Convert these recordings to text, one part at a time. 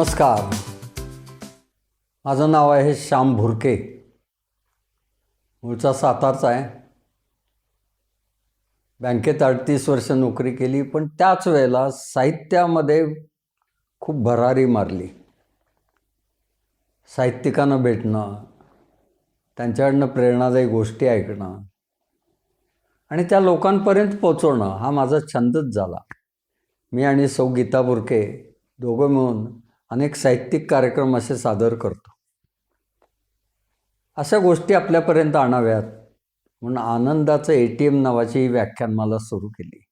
नमस्कार. माझं नाव आहे श्याम भुरके. मूळचा सातारचा आहे. बँकेत अडतीस वर्ष नोकरी केली पण त्याच वेळेला साहित्यामध्ये खूप भरारी मारली. साहित्यिकांना भेटणं त्यांच्याकडनं प्रेरणादायी गोष्टी ऐकणं आणि त्या लोकांपर्यंत पोचवणं हा माझा छंदच झाला. मी आणि सौ गीता बुरके दोघं मिळून अनेक साहित्यिक कार्यक्रम असे सादर करतो. अशा गोष्टी आपल्यापर्यंत आणाव्यात. म्हणून आनंदाचं ए टी एम नावाची ही व्याख्यानमाला सुरू केली.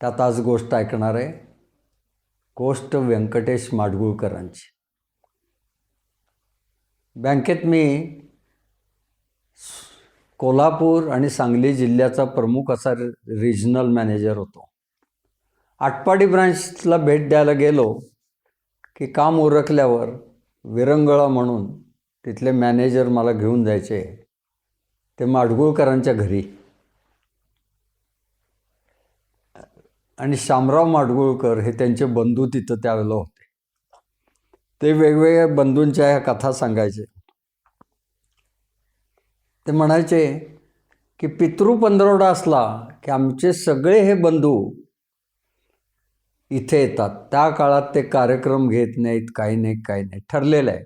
त्यात आज गोष्ट ऐकणार आहे. गोष्ट व्यंकटेश माडगुळकरांची. बँकेत मी कोल्हापूर आणि सांगली जिल्ह्याचा प्रमुख असा रिजनल मॅनेजर होतो. आटपाडी ब्रांचला भेट द्यायला गेलो की काम उरकल्यावर विरंगळा म्हणून तिथले मॅनेजर मला घेऊन जायचे. ते माडगुळकरांच्या घरी. आणि शामराव माडगुळकर हे त्यांचे बंधू तिथं त्यावेळेला होते. ते वेगवेगळ्या बंधूंच्या ह्या कथा सांगायचे. ते म्हणायचे की पितृ पंधरवडा असला की आमचे सगळे हे बंधू इथे येतात. त्या काळात ते कार्यक्रम घेत नाहीत काही नाही काही नाही. ठरलेलं आहे.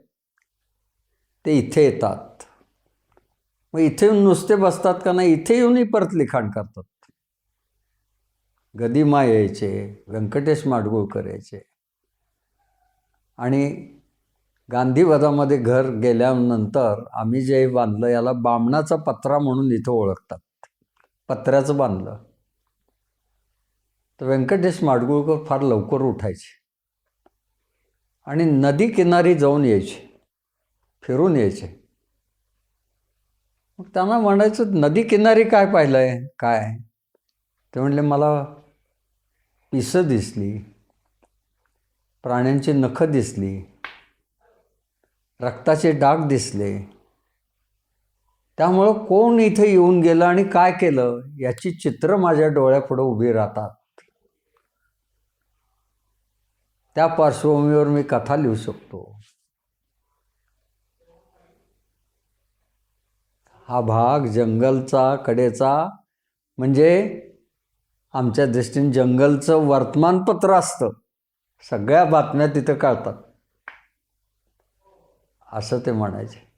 ते इथे येतात. मग इथे येऊन नुसते बसतात का नाही? इथे येऊनही परत लिखाण करतात. गदिमा यायचे व्यंकटेश माडगुळकर यायचे. आणि गांधीवधामध्ये घर गेल्यानंतर आम्ही जे बांधलं याला बामणाचा पत्रा म्हणून इथं ओळखतात. पत्र्याचं बांधलं. तर व्यंकटेश माडगुळकर फार लवकर उठायचे. आणि नदी किनारी जाऊन यायचे. फिरून यायचे. मग त्यांना म्हणायचं नदी किनारी काय पाहिलं आहे काय? ते म्हणले मला पिसं दिसली. प्राण्यांची नखं दिसली. रक्ताचे डाग दिसले. त्यामुळं कोण इथे येऊन गेलं आणि काय केलं याची चित्र माझ्या डोळ्यापुढं उभी राहतात. त्या पार्श्वभूमीवर मी कथा लिहू शकतो. हा भाग जंगलचा कडेचा म्हणजे आमच्या दृष्टीने जंगलचं वर्तमानपत्र असतं. सगळ्या बातम्या तिथं कळतात. असं ते म्हणायचे.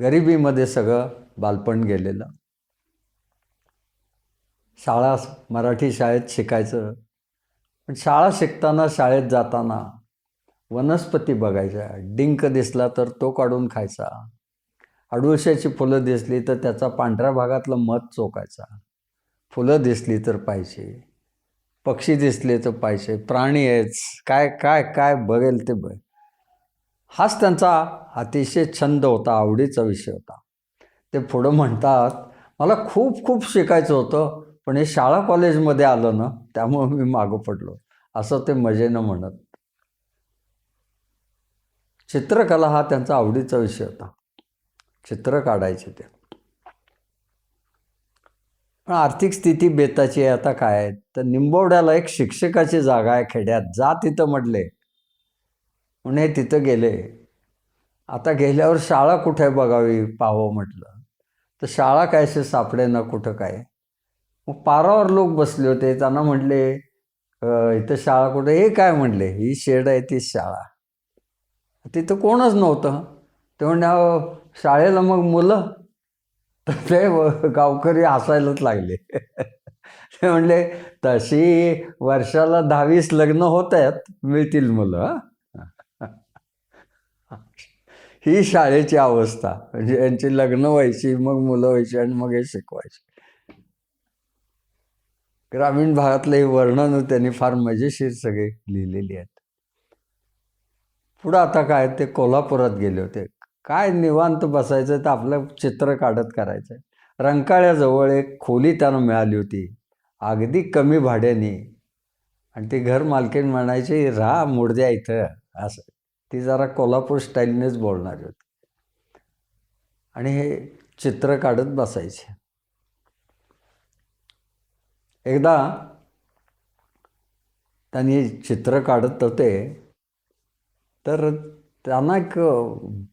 गरिबीमध्ये सगळं बालपण गेलेलं. शाळा मराठी शाळेत शिकायचं. पण शाळा शिकताना शाळेत जाताना वनस्पती बघायच्या. डिंक दिसला तर तो काढून खायचा. अडुळशाची फुलं दिसली तर त्याचा पांढऱ्या भागातलं मध चोकायचा. फुलं दिसली तर पाहिजे पक्षी दिसले तर पाहिजे प्राणी आहेच काय काय काय बघेल ते बघ. हाच त्यांचा अतिशय छंद होता आवडीचा विषय होता. ते पुढं म्हणतात मला खूप खूप शिकायचं होतं. पण हे शाळा कॉलेजमध्ये आलं ना त्यामुळं मी मागं पडलो. असं ते मजेनं म्हणत. चित्रकला हा त्यांचा आवडीचा विषय होता. चित्र काढायचे ते. पण आर्थिक स्थिती बेताची आहे आता काय आहे? तर निंबवड्याला एक शिक्षकाची जागा आहे खेड्यात. जा तिथं म्हटले. म्हणे तिथं गेले. आता गेल्यावर शाळा कुठे बघावी पाहावं म्हटलं. तर शाळा कायसे सापडे ना कुठं काय? मग पारावर लोक बसले होते. त्यांना म्हटले इथं शाळा कुठे? हे काय? म्हटले ही शेड आहे ती शाळा. तिथं कोणच नव्हतं. ते म्हणजे शाळेला मग मुलं? तर ते गावकरी हसायलाच लागले. ते म्हणले तशी वर्षाला दहावीस लग्न होत आहेत मिळतील मुलं ही शाळेची अवस्था. म्हणजे यांची लग्न व्हायची मग मुलं व्हायची आणि मग हे शिकवायची. ग्रामीण भागातलं हे वर्णन त्यांनी फार मजेशीर सगळे लिहिलेली आहेत. पुढं आता काय ते कोल्हापुरात गेले होते. काय निवांत बसायचं तर आपलं चित्र काढत करायचं रंकाळ्याजवळ एक खोली त्यांना मिळाली होती. अगदी कमी भाड्याने. आणि ती घर मालकीन म्हणायची राहा मुडद्या इथं. असं. ती जरा कोल्हापूर स्टाईलनेच बोलणारी होती. आणि हे चित्र काढत बसायचे. एकदा त्यांनी चित्र काढत होते तर त्यांना एक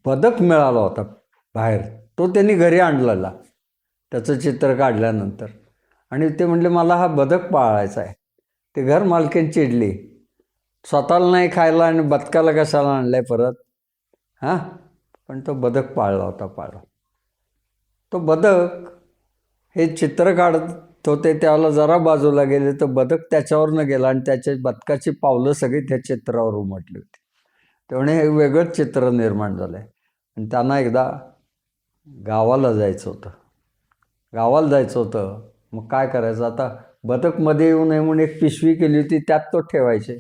बदक मिळाला होता बाहेर. तो त्यांनी घरी आणलेला त्याचं चित्र काढल्यानंतर. आणि ते म्हणले मला हा बदक पाळायचा आहे. ते घर मालकीन चिडली. स्वतःला नाही खायला आणि बदकाला कशाला आणलं आहे परत? हां? पण तो बदक पाळला होता पाळला. तो बदक हे चित्र काढत तो ते त्याला जरा बाजूला गेले तर बदक त्याच्यावरनं गेला आणि त्याच्या बदकाची पावलं सगळी त्या चित्रावर उमटली होती. त्यामुळे हे वेगळंच चित्र निर्माण झालं आहे आणि त्यांना एकदा गावाला जायचं होतं. गावाला जायचं होतं. मग काय करायचं? आता बदकमध्ये येऊ नये म्हणून एक पिशवी केली होती त्यात तो ठेवायचे.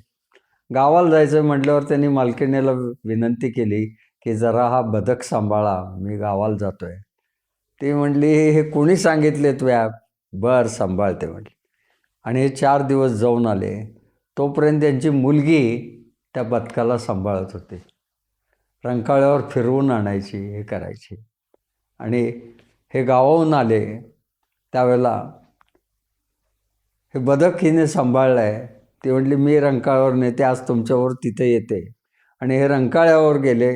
गावाला जायचं म्हटल्यावर त्यांनी मालकिणीला विनंती केली की जरा हा बदक सांभाळा मी गावाला जातो आहे ती म्हटली हे कोणी सांगितले व्याप? बर सांभाळते म्हटले. आणि हे चार दिवस जाऊन आले. तोपर्यंत त्यांची मुलगी त्या बदकाला सांभाळत होती. रंकाळ्यावर फिरवून आणायची हे करायची. आणि हे गावाहून आले. त्यावेळेला हे बदक हिने सांभाळलं आहे ती म्हटली मी रंकाळ्यावर नेते आज तुमच्यावर तिथे येते. आणि हे रंकाळ्यावर गेले.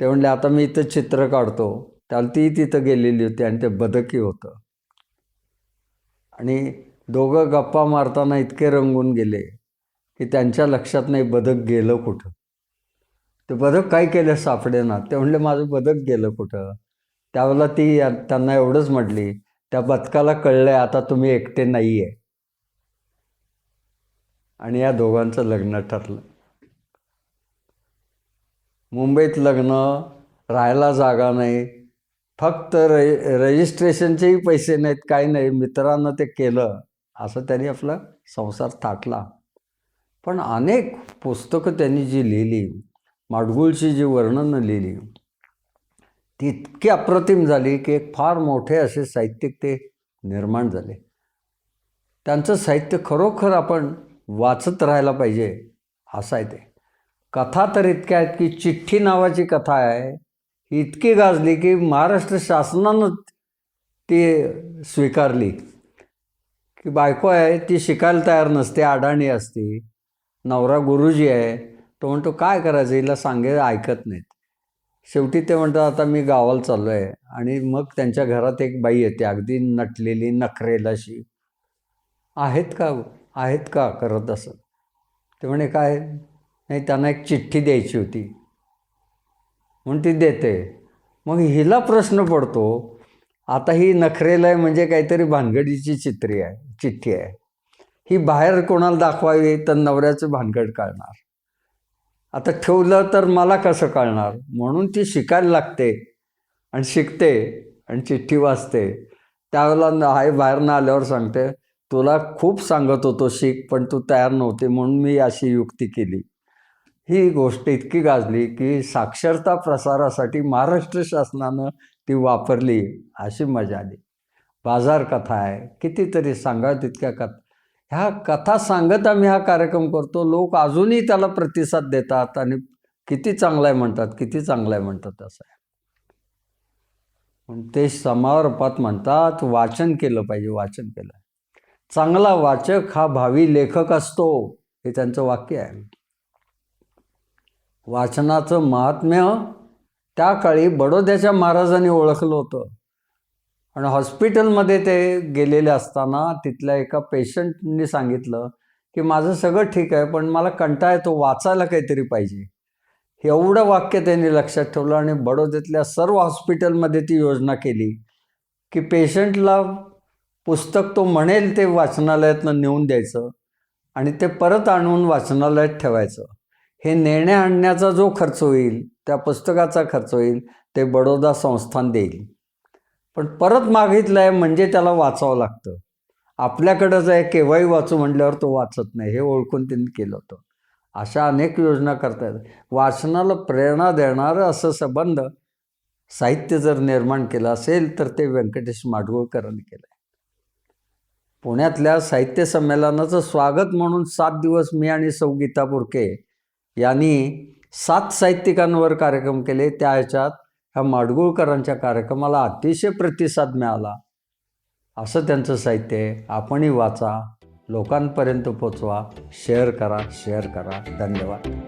ते म्हणले आता मी इथं चित्र काढतो. त्याला ती तिथं गेलेली होती आणि ते बदकही होतं. आणि दोघं गप्पा मारताना इतके रंगून गेले की त्यांच्या लक्षात नाही बदक गेलं कुठं. ते बदक काय केलं सापडेना ते म्हणले माझं बदक गेलं कुठं? त्यावेळेला ती त्यांना एवढंच म्हटली त्या बदकाला कळलंय आता तुम्ही एकटे नाही आहे आणि या दोघांचं लग्न ठरलं. मुंबईत लग्न राहायला जागा नाही फक्त रे रजिस्ट्रेशनचेही पैसे नाहीत काही नाही. मित्रांनं ते केलं. असं त्यांनी आपला संसार थाटला. पण अनेक पुस्तकं त्यांनी जी लिहिली माडगुळची जी वर्णनं लिहिली ती इतकी अप्रतिम झाली की एक फार मोठे असे साहित्यिक ते निर्माण झाले. त्यांचं साहित्य खरोखर आपण वाचत राहायला पाहिजे असं आहे ते. कथा तर इतक्या आहेत की चिठ्ठी नावाची कथा आहे. इतकी गाजली की महाराष्ट्र शासनानं ती स्वीकारली. की बायको आहे ती शिकायला तयार नसते अडाणी असते. नवरा गुरुजी आहे. तो म्हणतो काय करायचं? हिला सांगे ऐकत नाहीत. शेवटी ते म्हणतात आता मी गावाला चाललो आहे आणि मग त्यांच्या घरात एक बाई येते अगदी नटलेली नखरेल अशी. आहेत का हो? आहेत का करत असं? ते म्हणे काय? नाही त्यांना एक चिठ्ठी द्यायची होती. म्हणून ती देते. मग हिला प्रश्न पडतो आता ही नखरेलय आहे म्हणजे काहीतरी भानगडीची चित्री आहे चिठ्ठी आहे. ही बाहेर कोणाला दाखवावी तर नवऱ्याचं भानगड कळणार. आता ठेवलं तर मला कसं कळणार? म्हणून ती शिकायला लागते आणि शिकते आणि चिठ्ठी वाचते. त्यावेळेला आई बाहेरनं आल्यावर सांगते तुला खूप सांगत होतो शिक पण तू तयार नव्हते म्हणून मी अशी युक्ती केली. ही गोष्ट इतकी गाजली की साक्षरता प्रसारासाठी महाराष्ट्र शासनानं ती वापरली अशी मजा आली. बाजार कथा आहे कितीतरी सांगा तितक्या कथा. ह्या कथा सांगत आम्ही हा कार्यक्रम करतो लोक अजूनही त्याला प्रतिसाद देतात आणि किती चांगला आहे म्हणतात किती चांगला आहे म्हणतात असं आहे. पण ते समारोपात म्हणतात वाचन केलं पाहिजे वाचन केलं. चांगला वाचक हा भावी लेखक असतो हे त्यांचं वाक्य आहे. वाचनाचं महात्म्य त्या काळी बडोद्याच्या महाराजांनी ओळखलं होतं. आणि हॉस्पिटलमध्ये ते गेलेले असताना तिथल्या एका पेशंटनी सांगितलं की माझं सगळं ठीक आहे पण मला कंटाळा येतो वाचायला काहीतरी पाहिजे. एवढं वाक्य त्यांनी लक्षात ठेवलं आणि बडोद्यातल्या सर्व हॉस्पिटलमध्ये ती योजना केली की पेशंटला पुस्तक तो म्हणेल ते वाचनालयातनं नेऊन द्यायचं आणि ते परत आणून वाचनालयात ठेवायचं. हे नेण्या आणण्याचा जो खर्च होईल त्या पुस्तकाचा खर्च होईल ते बडोदा संस्थान देईल. पण परत मागितलं आहे म्हणजे त्याला वाचावं लागतं. आपल्याकडंच आहे केव्हाही वाचू म्हटल्यावर तो वाचत नाही. हे ओळखून त्यांनी केलं होतं. अशा अनेक योजना करतायत वाचनाला प्रेरणा देणारं असं संबंध साहित्य जर निर्माण केलं असेल तर ते व्यंकटेश माडगुळकरांनी केलं आहे पुण्यातल्या साहित्य संमेलनाचं स्वागत म्हणून सात दिवस मी आणि सौ गीता बुरके यांनी सात साहित्यिकांवर कार्यक्रम केले. त्या ह्याच्यात ह्या माडगुळकरांच्या कार्यक्रमाला अतिशय प्रतिसाद मिळाला. असं त्यांचं साहित्य आहे. आपणही वाचा. लोकांपर्यंत पोचवा. शेअर करा शेअर करा. धन्यवाद.